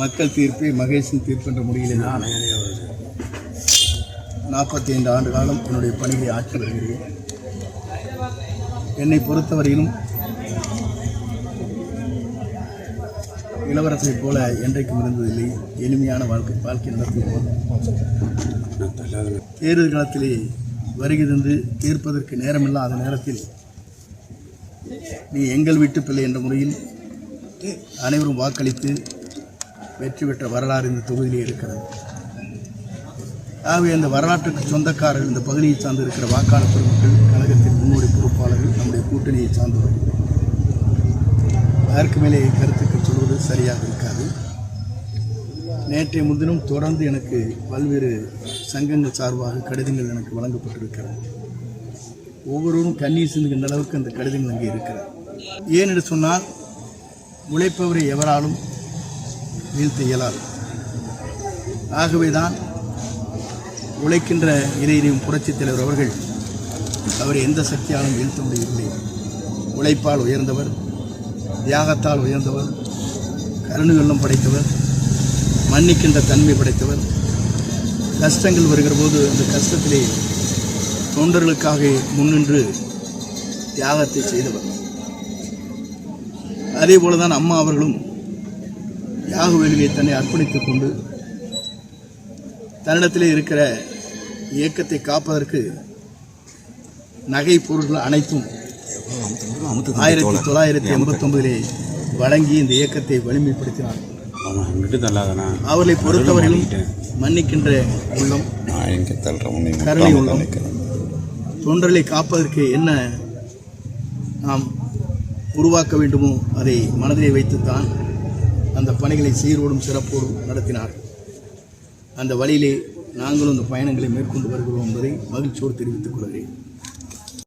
மக்கள் தீர்ப்பை மகேஷின் தீர்ப்பென்ற என்ற முடிவில் நாற்பத்தி ஐந்து ஆண்டு காலம் என்னுடைய பணியை ஆற்றி வருகிறேன். என்னை பொறுத்தவரையிலும் இளவரசரைப் போல என்றைக்கும் இருந்ததில்லை. எளிமையான வாழ்க்கை வாழ்க்கை நடத்துவோம் தேர்தல் காலத்திலே வருகை தந்து தீர்ப்பதற்கு நேரமில்லாத நேரத்தில் நீ எங்கள் வீட்டு பிள்ளை என்ற முறையில் அனைவரும் வாக்களித்து வெற்றி பெற்ற வரலாறு இந்த தொகுதியிலே இருக்கிறது. ஆகவே அந்த வரலாற்றுக்கு சொந்தக்காரர்கள் இந்த பகுதியை சார்ந்து இருக்கிற வாக்காளர் பெருமக்கள் கழகத்தின் முன்னோடி பொறுப்பாளர்கள் நம்முடைய கூட்டணியை சார்ந்தவர்கள் அதற்கு மேலே கருத்துக்கு சொல்வது சரியாக இருக்காது. நேற்றைய முன்தினம் தொடர்ந்து எனக்கு பல்வேறு சங்கங்கள் சார்பாக கடிதங்கள் எனக்கு வழங்கப்பட்டிருக்கிறது. ஒவ்வொருவரும் கண்ணீர் சிந்துகின்ற அளவுக்கு அந்த கடிதங்கள் அங்கே இருக்கிறது. ஏன் என்று சொன்னால் உழைப்பவரை எவராலும் வீழ்த்த இயலாது. ஆகவேதான் உழைக்கின்ற இறையிலும் புரட்சித் தலைவர் அவர்கள் அவரை எந்த சக்தியாலும் வீழ்த்த முடியவில்லை. உழைப்பால் உயர்ந்தவர் தியாகத்தால் உயர்ந்தவர் கருணை வெள்ளம் படைத்தவர் மன்னிக்கின்ற தன்மை படைத்தவர் கஷ்டங்கள் வருகிற போது அந்த கஷ்டத்திலே தொண்டர்களுக்காக முன்னின்று தியாகத்தை செய்தவர். அதே போல தான் அம்மா அவர்களும் தியாக வேலையை தன்னை அர்ப்பணித்துக் கொண்டு தன்னிடத்திலே இருக்கிற இயக்கத்தை காப்பதற்கு நகை பொருட்கள் அனைத்தும் ஆயிரத்தி தொள்ளாயிரத்தி எண்பத்தி ஒன்பதிலே வழங்கி இந்த இயக்கத்தை வலிமைப்படுத்தினார். அவர்களை பொறுத்தவரையிலும் மன்னிக்கின்ற உள்ளம் கருணை உள்ளம். தொண்டர்களை காப்பதற்கு என்ன நாம் உருவாக்க வேண்டுமோ அதை மனதிலே வைத்துத்தான் அந்த பணிகளை சீரோடும் சிறப்போடும் நடத்தினார். அந்த வழியிலே நாங்களும் அந்த பயணங்களை மேற்கொண்டு வருகிறோம் என்பதை மகிழ்ச்சியோடு தெரிவித்துக் கொள்கிறேன்.